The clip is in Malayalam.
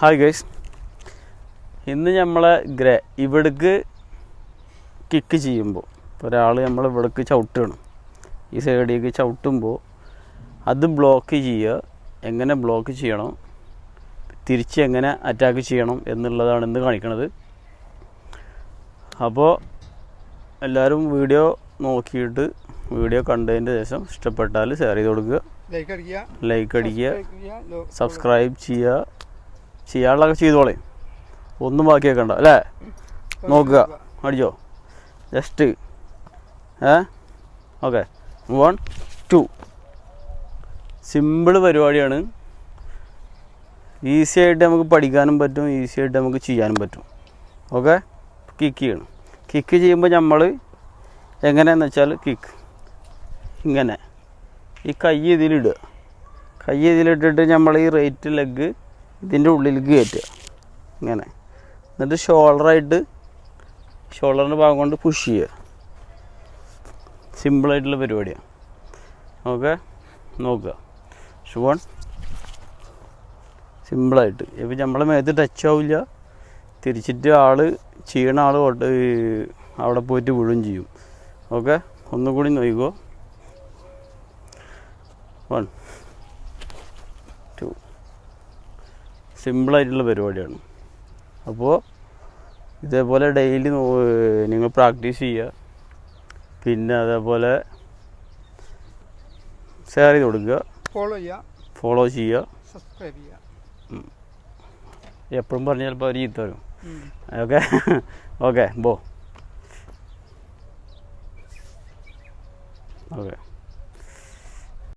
ഹായ് ഗൈസ് ഇന്ന് നമ്മൾ ഗ്രേ ഇവിടേക്ക് കിക്ക് ചെയ്യുമ്പോൾ ഒരാൾ നമ്മൾ ഇവിടേക്ക് ചവിട്ടണം. ഈ സൈഡിലേക്ക് ചവിട്ടുമ്പോൾ അത് ബ്ലോക്ക് ചെയ്യുക എങ്ങനെ ബ്ലോക്ക് ചെയ്യണം തിരിച്ച് എങ്ങനെ അറ്റാക്ക് ചെയ്യണം എന്നുള്ളതാണ് ഇന്ന് കാണിക്കണത്. അപ്പോൾ എല്ലാവരും വീഡിയോ നോക്കിയിട്ട് വീഡിയോ കണ്ടതിന് ശേഷം ഇഷ്ടപ്പെട്ടാൽ ഷെയർ ചെയ്ത് കൊടുക്കുക. ലൈക്ക് അടിക്കുക. സബ്സ്ക്രൈബ് ചെയ്യുക. ചെയ്യാനുള്ളതൊക്കെ ചെയ്തോളെ. ഒന്നും ബാക്കി വെക്കണ്ട അല്ലേ? നോക്കുക. അടിച്ചോ? ജസ്റ്റ് ഏ? ഓക്കെ വൺ ടു സിമ്പിൾ പരിപാടിയാണ്. ഈസി ആയിട്ട് നമുക്ക് പഠിക്കാനും പറ്റും. ഈസി ആയിട്ട് നമുക്ക് ചെയ്യാനും പറ്റും. ഓക്കെ കിക്ക് ചെയ്യണം. കിക്ക് ചെയ്യുമ്പോൾ നമ്മൾ എങ്ങനെയാണെന്ന് വെച്ചാൽ കിക്ക് ഇങ്ങനെ. ഈ കൈ ഇതിലിടുക കൈ ഇതിലിട്ടിട്ട് നമ്മൾ ഈ റൈറ്റ് ലെഗ് ഇതിന്റെ ഉള്ളിലേക്ക് കയറ്റുക. ഇങ്ങനെ. എന്നിട്ട് ഷോൾഡറായിട്ട് ഷോൾഡറിന്റെ ഭാഗം കൊണ്ട് പുഷ് ചെയ്യുക. സിമ്പിളായിട്ടുള്ള പരിപാടിയാണ് ഓക്കെ? നോക്കുക. ഷുവൺ സിമ്പിളായിട്ട് ഇപ്പം നമ്മളെ മേത്ത് ടച്ച് ആവില്ല. തിരിച്ചിട്ട് ആൾ ചെയ്യണ ആൾ അവിടെ പോയിട്ട് വീഴുകയും ചെയ്യും. ഓക്കെ? ഒന്നുകൂടി നോക്കിക്കോ. വൺ ടു സിമ്പിളായിട്ടുള്ള പരിപാടിയാണ്. അപ്പോൾ ഇതേപോലെ ഡെയിലി നിങ്ങൾ പ്രാക്ടീസ് ചെയ്യുക. പിന്നെ അതേപോലെ ഷെയർ ചെയ്ത് കൊടുക്കുക. ഫോളോ ചെയ്യുക. ഫോളോ ചെയ്യുക. സബ്സ്ക്രൈബ് ചെയ്യുക. എപ്പോഴും പറഞ്ഞാൽ ചിലപ്പോൾ അവർ ചീത്ത വരും ഓക്കെ ഓക്കെ ബോ. ഓക്കെ